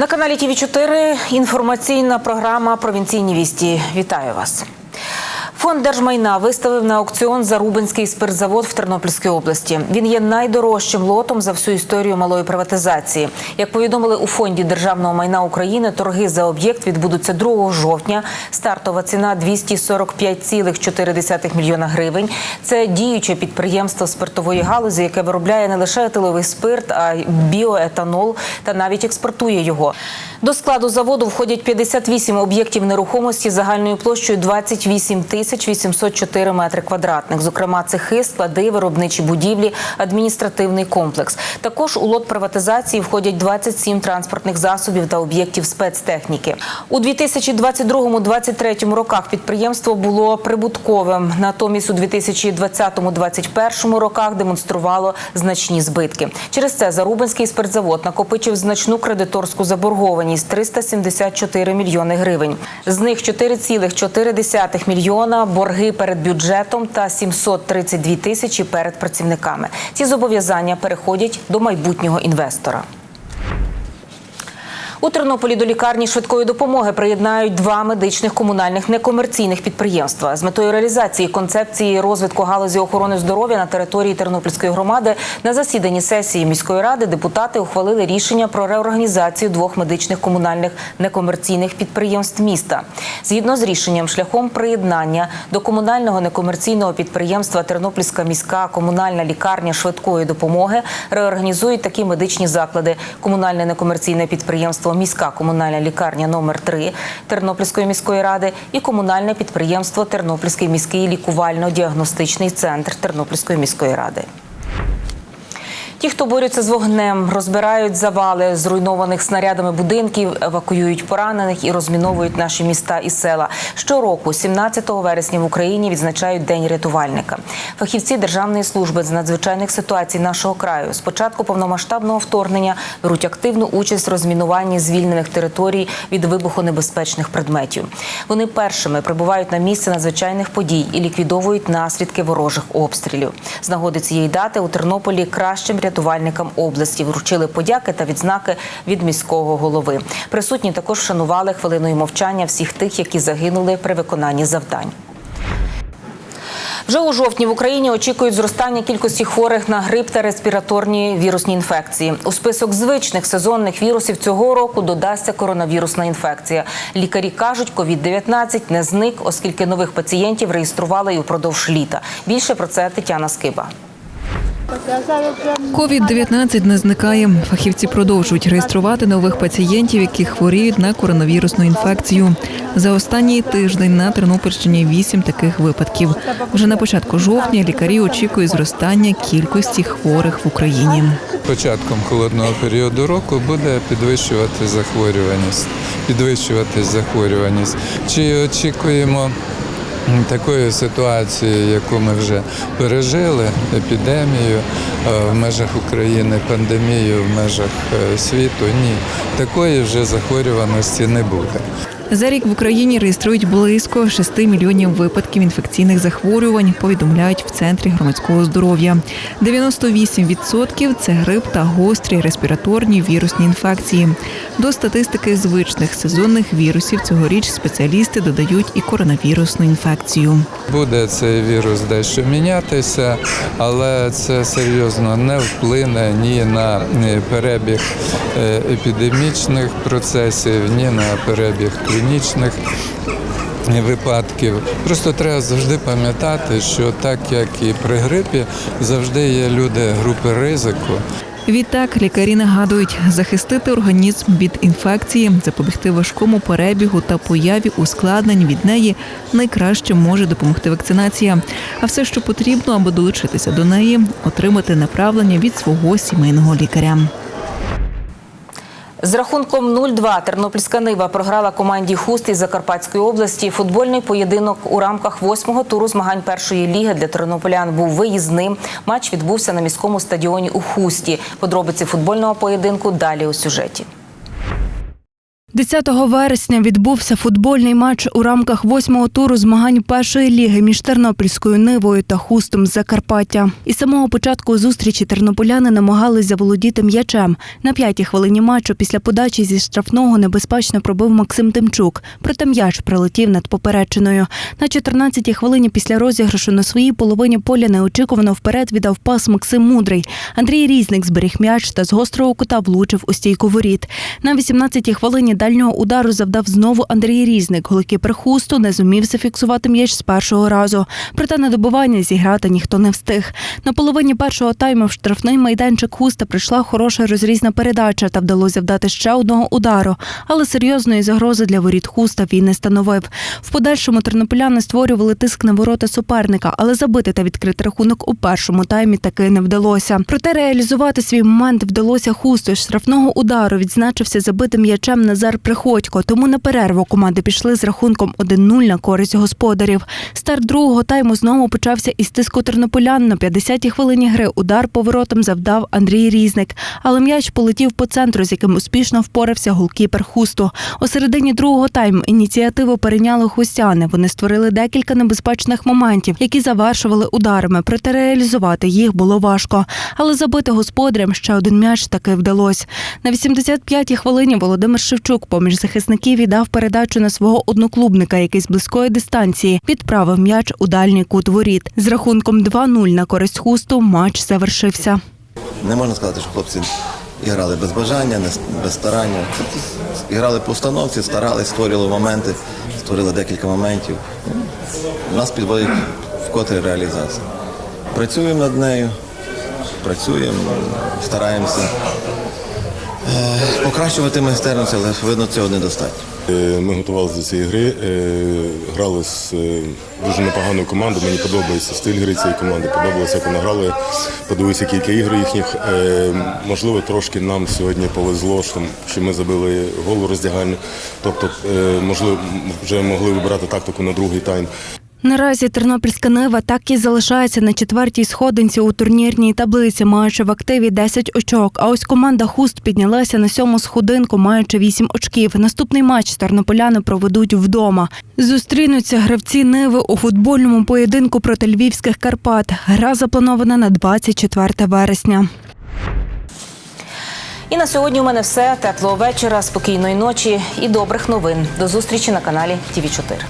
На каналі ТВ 4 інформаційна програма Провінційні вісті. Вітаю вас. Фонд держмайна виставив на аукціон Зарубинський спиртзавод в Тернопільській області. Він є найдорожчим лотом за всю історію малої приватизації. Як повідомили у фонді державного майна України, торги за об'єкт відбудуться 2 жовтня. Стартова ціна 245,4 мільйона гривень. Це діюче підприємство спиртової галузі, яке виробляє не лише етиловий спирт, а й біоетанол та навіть експортує його. До складу заводу входять 58 об'єктів нерухомості загальною площею 28 тисяч 804 метри квадратних. Зокрема, цехи, склади, виробничі будівлі, адміністративний комплекс. Також у лот приватизації входять 27 транспортних засобів та об'єктів спецтехніки. У 2022-2023 роках підприємство було прибутковим. Натомість у 2020-2021 роках демонструвало значні збитки. Через це Зарубинський спиртзавод накопичив значну кредиторську заборгованість 374 мільйони гривень. З них 4,4 мільйона борги перед бюджетом та 732 тисячі перед працівниками. Ці зобов'язання переходять до майбутнього інвестора. У Тернополі до лікарні швидкої допомоги приєднають два медичних комунальних некомерційних підприємства з метою реалізації концепції розвитку галузі охорони здоров'я на території Тернопільської громади на засіданні сесії міської ради депутати ухвалили рішення про реорганізацію двох медичних комунальних некомерційних підприємств міста. Згідно з рішенням, шляхом приєднання до комунального некомерційного підприємства Тернопільська міська комунальна лікарня швидкої допомоги реорганізують такі медичні заклади: комунальне некомерційне підприємство Міська комунальна лікарня номер 3 Тернопільської міської ради і комунальне підприємство Тернопільський міський лікувально-діагностичний центр Тернопільської міської ради. Ті, хто борються з вогнем, розбирають завали зруйнованих снарядами будинків, евакуюють поранених і розміновують наші міста і села. Щороку, 17 вересня в Україні відзначають День рятувальника. Фахівці Державної служби з надзвичайних ситуацій нашого краю з початку повномасштабного вторгнення беруть активну участь в розмінуванні звільнених територій від вибухонебезпечних предметів. Вони першими прибувають на місце надзвичайних подій і ліквідовують наслідки ворожих обстрілів. З нагоди цієї дати у Тернополі кращим рятувальникам області вручили подяки та відзнаки від міського голови. Присутні також вшанували хвилиною мовчання всіх тих, які загинули при виконанні завдань. Вже у жовтні в Україні очікують зростання кількості хворих на грип та респіраторні вірусні інфекції. У список звичних сезонних вірусів цього року додасться коронавірусна інфекція. Лікарі кажуть, COVID-19 не зник, оскільки нових пацієнтів реєстрували і впродовж літа. Більше про це Тетяна Скиба. Ковід-19 не зникає. Фахівці продовжують реєструвати нових пацієнтів, які хворіють на коронавірусну інфекцію. За останній тиждень на Тернопільщині вісім таких випадків. Вже на початку жовтня лікарі очікують зростання кількості хворих в Україні. Початком холодного періоду року буде підвищувати захворюваність, підвищуватись захворюваність. Чи очікуємо такої ситуації, яку ми вже пережили, епідемію е, в межах України, пандемію в межах е, світу? Ні, такої вже захворюваності не буде. За рік в Україні реєструють близько 6 мільйонів випадків інфекційних захворювань. Повідомляють в центрі громадського здоров'я. 98% – це грип та гострі респіраторні вірусні інфекції. До статистики звичних сезонних вірусів цьогоріч спеціалісти додають і коронавірусну інфекцію. Буде цей вірус дещо мінятися, але це серйозно не вплине ні на перебіг епідемічних процесів, ні на перебіг клінічних випадків. Просто треба завжди пам'ятати, що так як і при грипі, завжди є люди групи ризику. Відтак лікарі нагадують захистити організм від інфекції, запобігти важкому перебігу та появі ускладнень від неї найкраще може допомогти вакцинація. А все, що потрібно, аби долучитися до неї, отримати направлення від свого сімейного лікаря. З рахунком 0-2 Тернопільська Нива програла команді Хуст із Закарпатської області. Футбольний поєдинок у рамках восьмого туру змагань першої ліги для тернополян був виїзним. Матч відбувся на міському стадіоні у Хусті. Подробиці футбольного поєдинку далі у сюжеті. 10 вересня відбувся футбольний матч у рамках восьмого туру змагань першої ліги між Тернопільською Нивою та Хустом з Закарпаття. Із самого початку зустрічі тернополяни намагались заволодіти м'ячем. На п'ятій хвилині матчу після подачі зі штрафного небезпечно пробив Максим Тимчук. Проте м'яч прилетів над поперечиною. На 14-й хвилині після розіграшу на своїй половині поля неочікувано вперед віддав пас Максим Мудрий. Андрій Різник зберіг м'яч та з гострого кута влучив у стійку воріт. На 18-й хвилині дальнього удару завдав знову Андрій Різник. Голкіпер Хусту не зумів зафіксувати м'яч з першого разу. Проте на добування зіграти ніхто не встиг. На половині першого тайму в штрафний майданчик Хуста прийшла хороша розрізна передача та вдалося вдати ще одного удару. Але серйозної загрози для воріт Хуста він не становив. В подальшому тернополяни створювали тиск на ворота суперника, але забити та відкрити рахунок у першому таймі таки не вдалося. Проте реалізувати свій момент вдалося Хусту. Штрафного удару відзначився забитим м'ячем Назар Приходько. Тому на перерву команди пішли з рахунком 1-0 на користь господарів. Старт другого тайму знову почався із тиску тернополян. На 50-й хвилині гри удар поворотом завдав Андрій Різник, але м'яч полетів по центру, з яким успішно впорався голкіпер Хусту. У середині другого тайму ініціативу перейняли хустяни. Вони створили декілька небезпечних моментів, які завершували ударами. Проте реалізувати їх було важко. Але забити господарям ще один м'яч таки вдалося. На 85-й хвилині Володимир Шевчук поміж захисників віддав передачу на свого одноклубника, який з близької дистанції відправив м'яч у дальній кут воріт. З рахунком 2-0 на користь хусту матч завершився. Не можна сказати, що хлопці грали без бажання, без старання. Грали по установці, старались, створювали моменти, створили декілька моментів. Нас підводить вкотре реалізація. Працюємо над нею, працюємо, стараємося покращувати майстерність, але видно, цього недостатньо. Е, Ми готувалися до цієї гри, е, грали з е, дуже непоганою командою. Мені подобається стиль гри цієї команди, подобалося, як вони грали. Подивився кілька ігор їхніх. Е, Можливо, трошки нам сьогодні повезло, що- ми забили гол у. Тобто, е, можливо, вже могли вибирати тактику на другий тайм. Наразі Тернопільська Нива так і залишається на четвертій сходинці у турнірній таблиці, маючи в активі 10 очок. А ось команда Хуст піднялася на сьому сходинку, маючи 8 очків. Наступний матч тернополяни проведуть вдома. Зустрінуться гравці Ниви у футбольному поєдинку проти львівських Карпат. Гра запланована на 24 вересня. І на сьогодні у мене все. Теплого вечора, спокійної ночі і добрих новин. До зустрічі на каналі ТВ 4